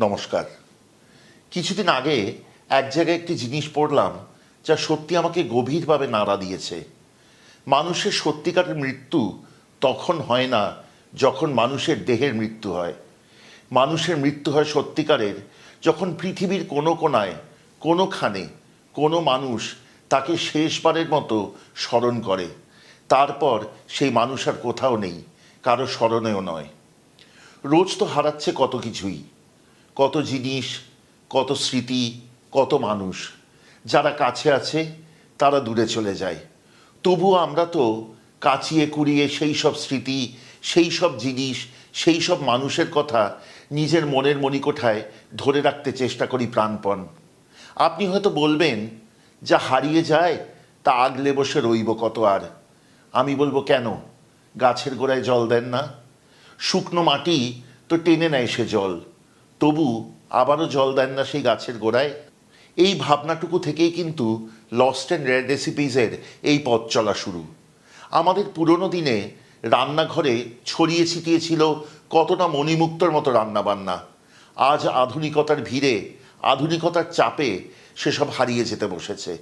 নমস্কার। কিছুদিন আগে এক জায়গায় একটি জিনিস পড়লাম, যা সত্যি আমাকে গভীরভাবে নাড়া দিয়েছে। মানুষের সত্যিকারের মৃত্যু তখন হয় না যখন মানুষের দেহের মৃত্যু হয়। মানুষের মৃত্যু হয় সত্যিকারের যখন পৃথিবীর কোনো কোনায়, কোনোখানে কোনো মানুষ তাকে শেষবারের মতো স্মরণ করে। তারপর সেই মানুষ আর কোথাও নেই, কারও স্মরণেও নয়। রোজ তো হারাচ্ছে কত কিছুই। কত জিনিস, কত স্মৃতি, কত মানুষ। যারা কাছে আছে, তারা দূরে চলে যায়। তবুও আমরা তো কাচিয়ে কুড়িয়ে সেই সব স্মৃতি, সেই সব জিনিস, সেই সব মানুষের কথা নিজের মনের মণিকোঠায় ধরে রাখতে চেষ্টা করি প্রাণপণ। আপনি হয়তো বলবেন, যা হারিয়ে যায়, তা আগলে বসে রইব কত আর? আমি বলব, কেন? গাছের গোড়ায় জল দেন না। শুকনো মাটি তো টেনে নেয় সে জল। তবু আবারও জল দেন না সেই গাছের গোড়ায়। এই ভাবনাটুকু থেকেই কিন্তু লস্ট অ্যান্ড রেড রেসিপিজের এই পথ চলা শুরু। আমাদের পুরনো দিনে রান্নাঘরে ছড়িয়ে ছিটিয়ে ছিল কতটা মণিমুক্তর মতো রান্নাবান্না। আজ আধুনিকতার ভিড়ে, আধুনিকতার চাপে সেসব হারিয়ে যেতে বসেছে।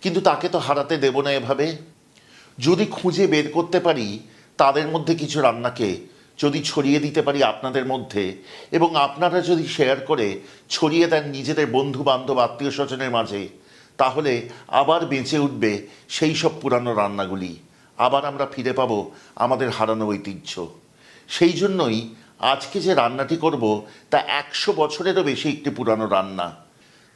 কিন্তু তাকে তো হারাতে দেব না এভাবে। যদি খুঁজে বের করতে পারি, তাদের মধ্যে কিছু রান্নাকে যদি ছড়িয়ে দিতে পারি আপনাদের মধ্যে এবং আপনারা যদি শেয়ার করে ছড়িয়ে দেন নিজেদের বন্ধু বান্ধব আত্মীয় স্বজনের মাঝে, তাহলে আবার বেঁচে উঠবে সেই সব পুরানো রান্নাগুলি। আবার আমরা ফিরে পাবো আমাদের হারানো ঐতিহ্য। সেই জন্যই আজকে যে রান্নাটি করব, তা একশো বছরেরও বেশি একটি পুরানো রান্না।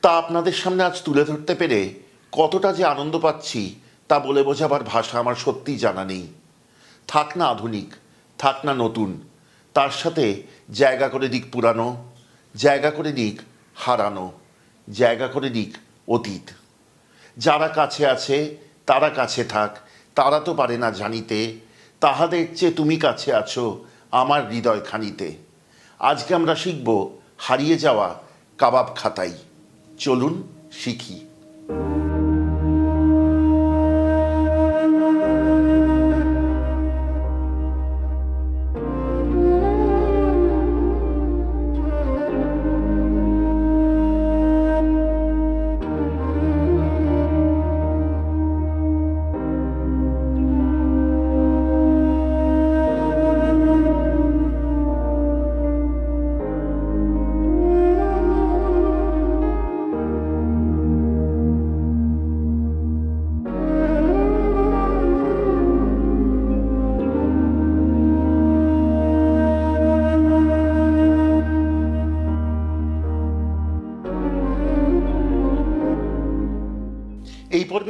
তা আপনাদের সামনে আজ তুলে ধরতে পেরে কতটা যে আনন্দ পাচ্ছি, তা বলে বোঝাবার ভাষা আমার সত্যিই জানা নেই। থাক না আধুনিক থাক না নতুন। তার সাথে জায়গা করে দিক পুরানো, জায়গা করে দিক হারানো, জায়গা করে দিক অতীত। যারা কাছে আছে, তারা কাছে থাক, তারা তো পারে না জানিতে। তাহাদের চেয়ে তুমি কাছে আছো আমার হৃদয় খানিতে। আজকে আমরা শিখব হারিয়ে যাওয়া কাবাব খাতাই। চলুন শিখি।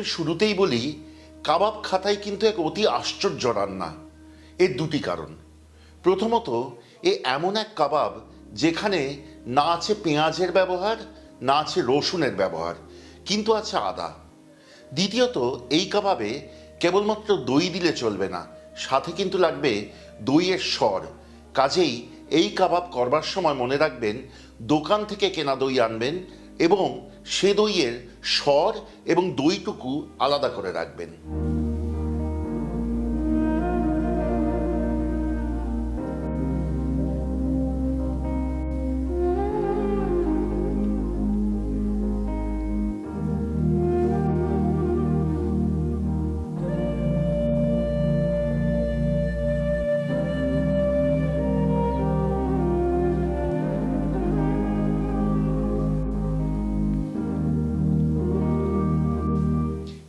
পর্বের শুরুতেই বলি, কাবাব খাতায় কিন্তু এক অতি আশ্চর্য রান্না। এর দুটি কারণ। প্রথমত, এ এমন এক কাবাব যেখানে না আছে পেঁয়াজের ব্যবহার, না আছে রসুনের ব্যবহার, কিন্তু আছে আদা। দ্বিতীয়ত, এই কাবাবে কেবলমাত্র দই দিলে চলবে না, সাথে কিন্তু লাগবে দইয়ের স্বর। কাজেই এই কাবাব করবার সময় মনে রাখবেন, দোকান থেকে কেনা দই আনবেন এবং সে দইয়ের স্বর এবং দইটুকু আলাদা করে রাখবেন।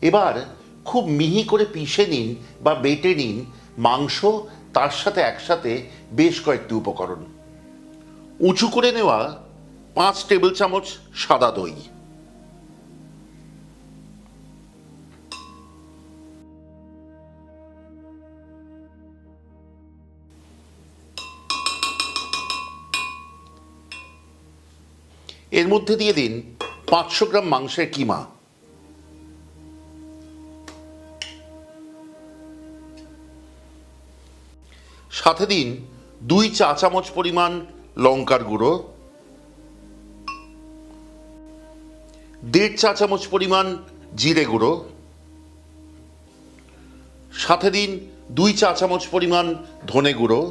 এবার খুব মিহি করে পিষে নিন বা বেটে নিন মাংস, তার সাথে একসাথে বেশ কয়েকটি উপকরণ। উঁচু করে নেওয়া পাঁচ টেবিল চামচ সাদা দই। এর মধ্যে দিয়ে দিন পাঁচশো গ্রাম মাংসের কিমা। সাথে দিন দুই চা চামচ পরিমাণ লঙ্কার গুঁড়ো, দেড় চা চামচ পরিমাণ জিরে গুঁড়ো, সাথে দিন দুই চা চামচ পরিমাণ ধনে গুঁড়ো,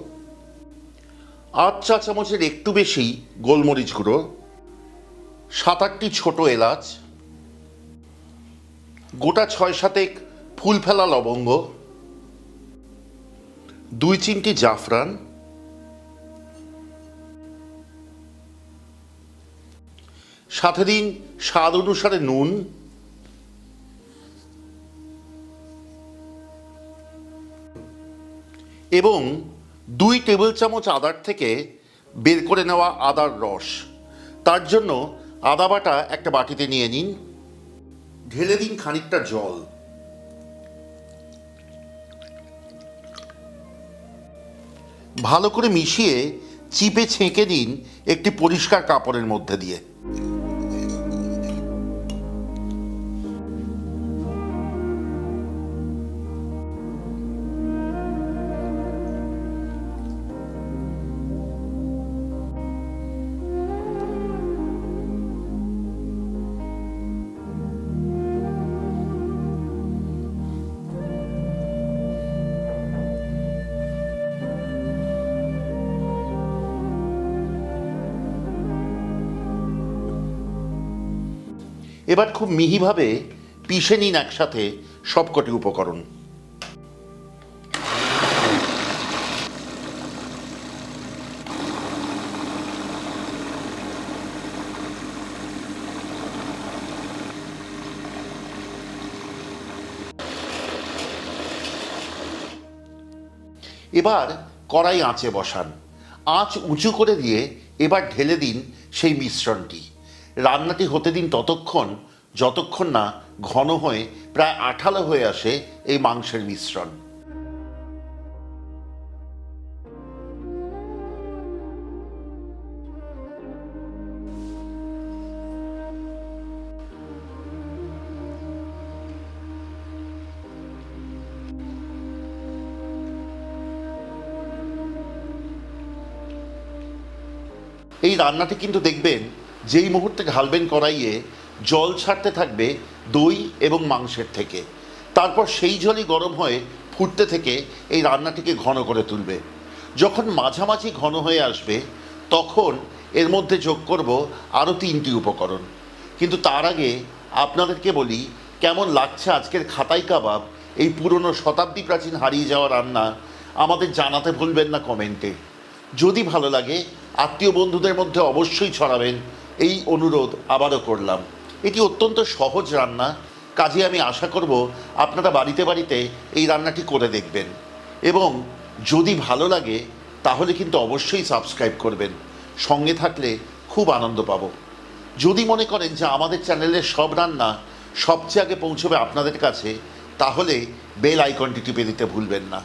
আট চা চামচের একটু বেশি গোলমরিচ গুঁড়ো, সাত আটটি ছোট এলাচ, গোটা ছয় সাতেক ফুল ফেলা লবঙ্গ দুই চিমটি জাফরান। সাথে দিন স্বাদ অনুসারে নুন। এবং দুই টেবিল চামচ আদার থেকে বের করে নেওয়া আদার রস। তার জন্য আদা বাটা একটা বাটিতে নিয়ে নিন। ঢেলে দিন খানিকটা জল। ভালো করে মিশিয়ে চিপে ছেঁকে দিন একটি পরিষ্কার কাপড়ের মধ্যে দিয়ে। এবার খুব মিহিভাবে পিষে নিন একসাথে সবকটি উপকরণ। এবার কড়াই আঁচে বসান। আঁচ উঁচু করে দিয়ে এবার ঢেলে দিন সেই মিশ্রণটি। রান্নাটি হতে দিন ততক্ষণ, যতক্ষণ না ঘন হয়ে প্রায় আঠালো হয়ে আসে এই মাংসের মিশ্রণ। এই রান্নাটি কিন্তু দেখবেন যেই মুহূর্তে ঢালবেন কড়াইয়ে জল ছাড়তে থাকবে দই এবং মাংসের থেকে। তারপর সেই জলই গরম হয়ে ফুটতে থেকে এই রান্নাটিকে ঘন করে তুলবে। যখন মাঝামাঝি ঘন হয়ে আসবে, তখন এর মধ্যে যোগ করব আরও তিনটি উপকরণ। কিন্তু তার আগে আপনাদেরকে বলি, কেমন লাগছে আজকের খাতাই কাবাব, এই পুরনো শতাব্দী প্রাচীন হারিয়ে যাওয়া রান্না, আমাদের জানাতে ভুলবেন না কমেন্টে। যদি ভালো লাগে, আত্মীয় বন্ধুদের মধ্যে অবশ্যই ছড়াবেন। এই অনুরোধ আবারও করলাম। এটি অত্যন্ত সহজ রান্না। কাজে আমি আশা করব আপনারা বাড়িতে বাড়িতে এই রান্নাটি করে দেখবেন। এবং যদি ভালো লাগে, তাহলে কিন্তু অবশ্যই সাবস্ক্রাইব করবেন। সঙ্গে থাকলে খুব আনন্দ পাব। যদি মনে করেন যে আমাদের চ্যানেলের সব রান্না সবচেয়ে আগে পৌঁছবে আপনাদের কাছে, তাহলে বেল আইকনটি টিপে দিতে ভুলবেন না।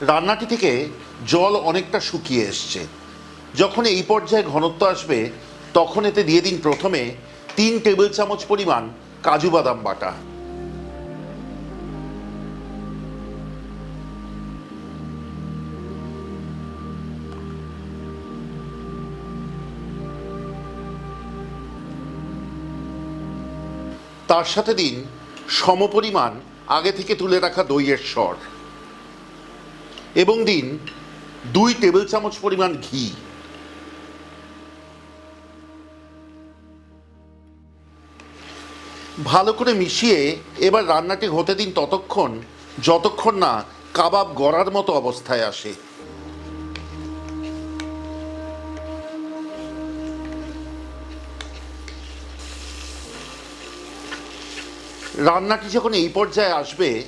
রান্নাটি থেকে জল অনেকটা শুকিয়ে এসছে। যখন এই পর্যায়ে ঘনত্ব আসবে, তখন এতে দিয়ে দিন প্রথমে তিন টেবিল চামচ পরিমাণ কাজু বাদাম বাটা। তার সাথে দিন সমপরিমাণ আগে থেকে তুলে রাখা দইয়ের স্বর এবং দিন দুই টেবিল চামচ পরিমাণ ঘি। ভালো করে মিশিয়ে এবার রান্নাটি হতে দিন ততক্ষণ, যতক্ষণ না কাবাব গড়ার মতো অবস্থায় আসে। রান্নাটি যখন এই পর্যায়ে আসবে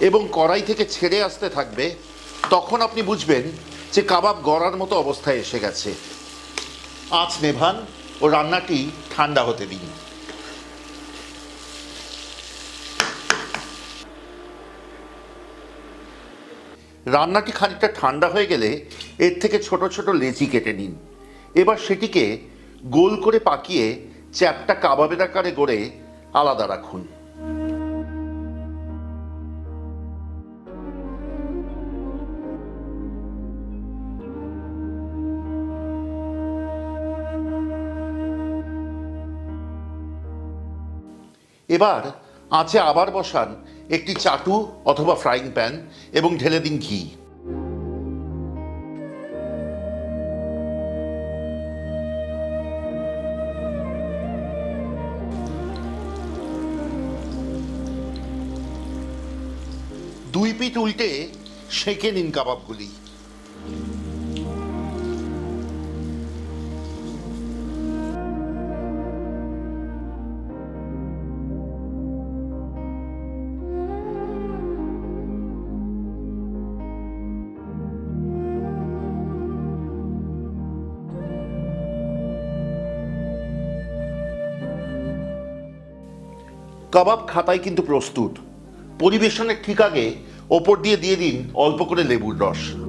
এবং কড়াই থেকে ছেড়ে আসতে থাকবে তখন আপনি বুঝবেন যে কাবাব গড়ার মতো অবস্থায় এসে গেছে। আঁচ নেভান ও রান্নাটি ঠান্ডা হতে দিন। রান্নাটি খানিকটা ঠান্ডা হয়ে গেলে এর থেকে ছোট ছোট লেচি কেটে নিন। এবার সেটিকে গোল করে পাকিয়ে চ্যাপটা কাবাবের আকারে গড়ে আলাদা রাখুন। এবার আঁচে আবার বসান একটি চাটু অথবা ফ্রাইং প্যান এবং ঢেলে দিন ঘি। দুই পিঠ উল্টে সেঁকে নিন কাবাবগুলি। কাবাব খাতায় কিন্তু প্রস্তুত। পরিবেশনের ঠিক আগে ওপর দিয়ে দিয়ে দিন, অল্প করে লেবুর রস।